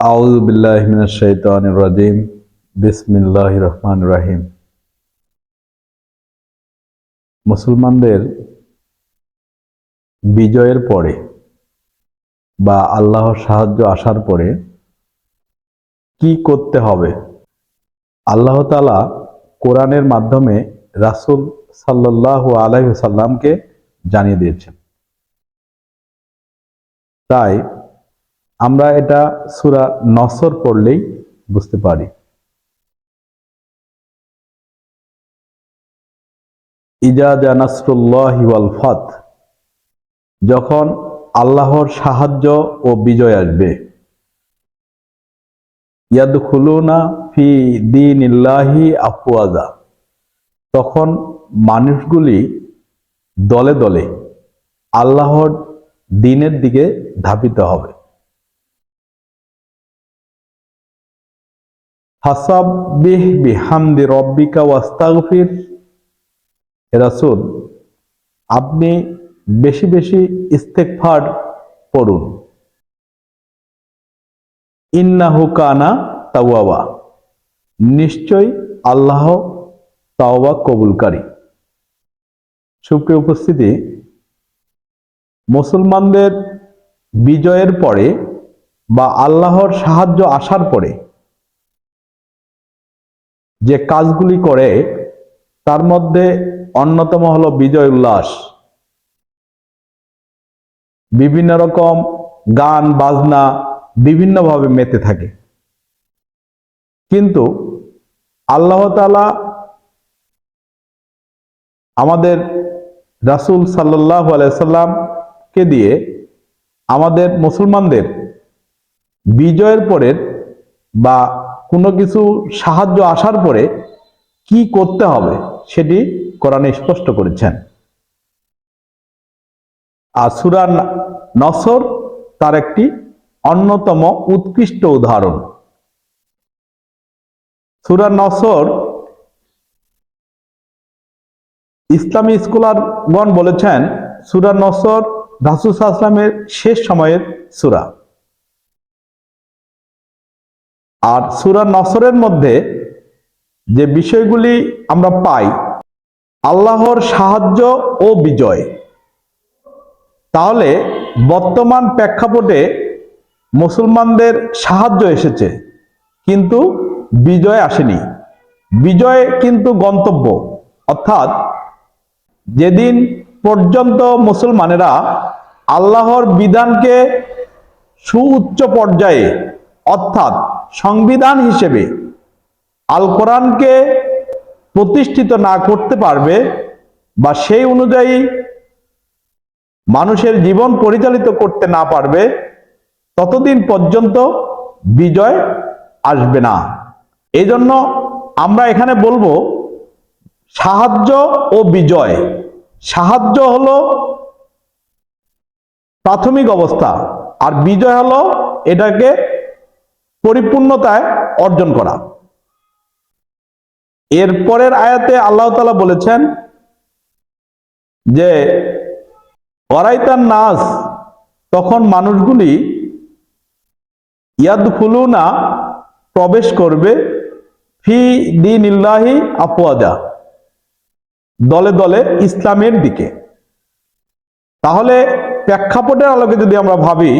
আউযু বিল্লাহি মিনাশ শাইতানির রাজিম। মুসলমানদের বিজয়ের পরে বা আল্লাহর সাহায্য আসার পরে কি করতে হবে? আল্লাহ তালা কোরআনের মাধ্যমে রাসূল সাল্লাল্লাহু আলাইসাল্লামকে জানিয়ে দিয়েছেন। তাই আমরা এটা সুরা নসর পড়লেই বুঝতে পারি। ইজা জানাসরুল্লাহি ওয়াল ফাত, যখন আল্লাহর সাহায্য ও বিজয় আসবে। ইয়াদখুলুনা ফি দিন ইল্লাহি আফওয়াজা, তখন মানুষগুলি দলে দলে আল্লাহর দিনের দিকে ধাবিত হবে। ফাসাব্বিহ বিহামদি রব্বিকা ওয়াস্তাগফির। রাসূল, আপনি বেশি বেশি ইস্তেগফার পড়ুন। ইন্নাহু কানা তাওয়াবা। নিশ্চয় আল্লাহ তাওবা কবুলকারী। সুপ্রিয় উপস্থিতি, মুসলমানদের বিজয়ের পরে বা আল্লাহর সাহায্য আসার পরে যে কাজগুলি করে, তার মধ্যে অন্যতম হলো বিজয় উল্লাস। বিভিন্ন রকম গান, বাজনা বিভিন্নভাবে মেতে থাকে। কিন্তু আল্লাহ তালা আমাদের রাসুল সাল্লাহ আলাইসাল্লামকে দিয়ে আমাদের মুসলমানদের বিজয়ের পরের বা কোনো কিছু সাহায্য আসার পরে কি করতে হবে সেটি কোরআনে স্পষ্ট করেছেন। আর সুরা নসর তার একটি অন্যতম উৎকৃষ্ট উদাহরণ। সুরা নসর ইসলামী স্কলারগণ বলেছেন, সুরা নসর রাসুল আসলামের শেষ সময়ের সুরা। আর সুরা নসরের মধ্যে যে বিষয়গুলি আমরা পাই, আল্লাহর সাহায্য ও বিজয়। তাহলে বর্তমান প্রেক্ষাপটে মুসলমানদের সাহায্য এসেছে, কিন্তু বিজয় আসেনি। বিজয় কিন্তু গন্তব্য। অর্থাৎ যেদিন পর্যন্ত মুসলমানেরা আল্লাহর বিধানকে সুউচ্চ পর্যায়ে অর্থাৎ সংবিধান হিসেবে আল কোরআনকে প্রতিষ্ঠিত না করতে পারবে বা সেই অনুযায়ী মানুষের জীবন পরিচালিত করতে না পারবে, ততদিন পর্যন্ত বিজয় আসবে না। এই জন্য আমরা এখানে বলব, সাহায্য ও বিজয়। সাহায্য হলো প্রাথমিক অবস্থা, আর বিজয় হলো এটাকে পরিপূর্ণতায় অর্জন করা। এরপরের আয়াতে আল্লাহ তালা বলেছেন যে অরাইতার নাস তখন মানুষগুলি ইয়াদ ফুলুনা প্রবেশ করবে ফি দিন ইল্লাহি আফওয়াজা, দলে দলে ইসলামের দিকে। তাহলে প্রেক্ষাপটের আলোকে যদি আমরা ভাবি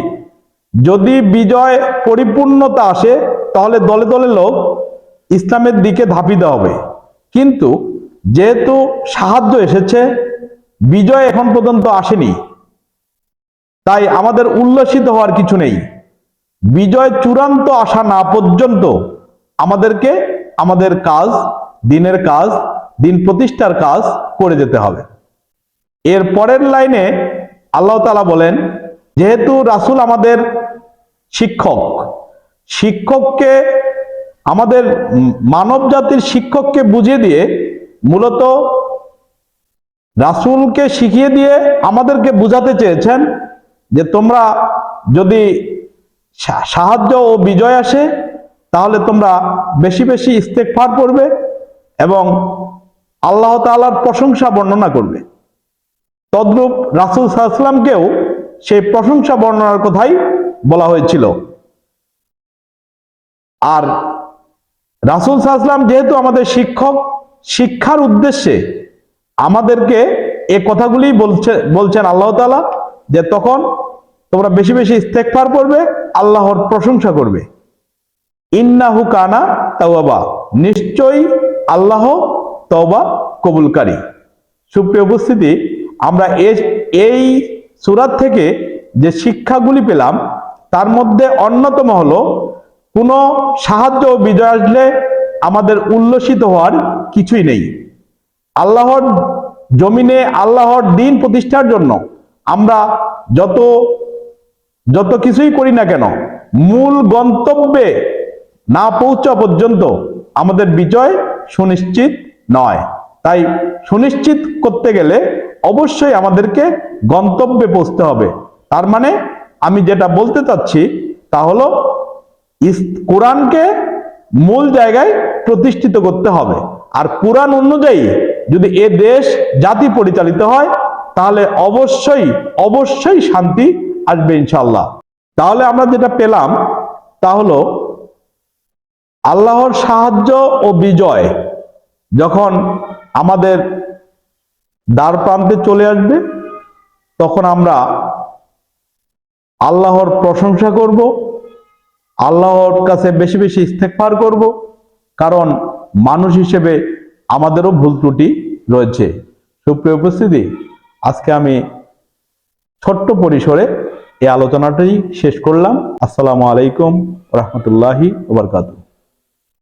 যদি বিজয় পরিপূর্ণতা আসে, তাহলে দলে দলে লোক ইসলামের দিকে ধাপিতে হবে। কিন্তু যেহেতু সাহায্য এসেছে, বিজয় এখন পর্যন্ত আসেনি, তাই আমাদের উল্লসিত হওয়ার কিছু নেই। বিজয় চূড়ান্ত আসা না পর্যন্ত আমাদেরকে আমাদের কাজ, দিনের কাজ, দিন প্রতিষ্ঠার কাজ করে যেতে হবে। এর পরের লাইনে আল্লাহ তালা বলেন যেহেতু রাসুল আমাদের শিক্ষক, শিক্ষককে আমাদের মানব জাতির শিক্ষককে বুঝিয়ে দিয়ে মূলত রাসুলকে শিখিয়ে দিয়ে আমাদেরকে বুঝাতে চেয়েছেন যে তোমরা যদি সাহায্য ও বিজয় আসে, তাহলে তোমরা বেশি বেশি ইস্তেকফার করবে এবং আল্লাহ তালার প্রশংসা বর্ণনা করবে। তদ্রূপ রাসুল সাল্লামকেও সেই প্রশংসা বর্ণনার কথাই বলা হয়েছিল। আর রাসুল সাহসলাম যেহেতু আমাদের শিক্ষক, শিক্ষার উদ্দেশ্যে আমাদেরকে এ কথাগুলি বলছে, বলছেন আল্লাহ তালা যে তখন তোমরা বেশি বেশি ইস্তেকফার করবে, আল্লাহর প্রশংসা করবে। ইন্নাহু কানা তাওয়াবা, নিশ্চয়ই আল্লাহ তওবা কবুলকারী। সুপ্রিয় উপস্থিতি, আমরা এই সুরাত থেকে যে শিক্ষাগুলি পেলাম, তার মধ্যে অন্যতম হলো কোনো সাহায্য ও বিজয় আসলে আমাদের উল্লসিত হওয়ার কিছুই নেই। আল্লাহর জমিনে আল্লাহর দিন প্রতিষ্ঠার জন্য আমরা যত যত কিছুই করি না কেন, মূল গন্তব্যে না পৌঁছা পর্যন্ত আমাদের বিজয় সুনিশ্চিত নয়। তাই সুনিশ্চিত করতে গেলে অবশ্যই আমাদেরকে গন্তব্যে পৌঁছতে হবে। তার মানে আমি যেটা বলতে চাচ্ছি তা হলো কোরআনকে মূল জায়গায় প্রতিষ্ঠিত করতে হবে। আর কোরআন অনুযায়ী যদি এ দেশ, জাতি পরিচালিত হয়, তাহলে অবশ্যই অবশ্যই শান্তি আসবে ইনশাল্লাহ তাহলে আমরা যেটা পেলাম তা হলো, আল্লাহর সাহায্য ও বিজয়। যখন আমাদের দ্বার প্রান্তে চলে আসবে, তখন আমরা আল্লাহর প্রশংসা করব, আল্লাহর কাছে বেশি বেশি ইস্তেকফার করব, কারণ মানুষ হিসেবে আমাদেরও ভুল ত্রুটি রয়েছে। সুপ্রিয় উপস্থিতি, আজকে আমি ছোট্ট পরিসরে এই আলোচনাটাই শেষ করলাম। আসসালামু আলাইকুম রহমতুল্লাহি ওবরকাতু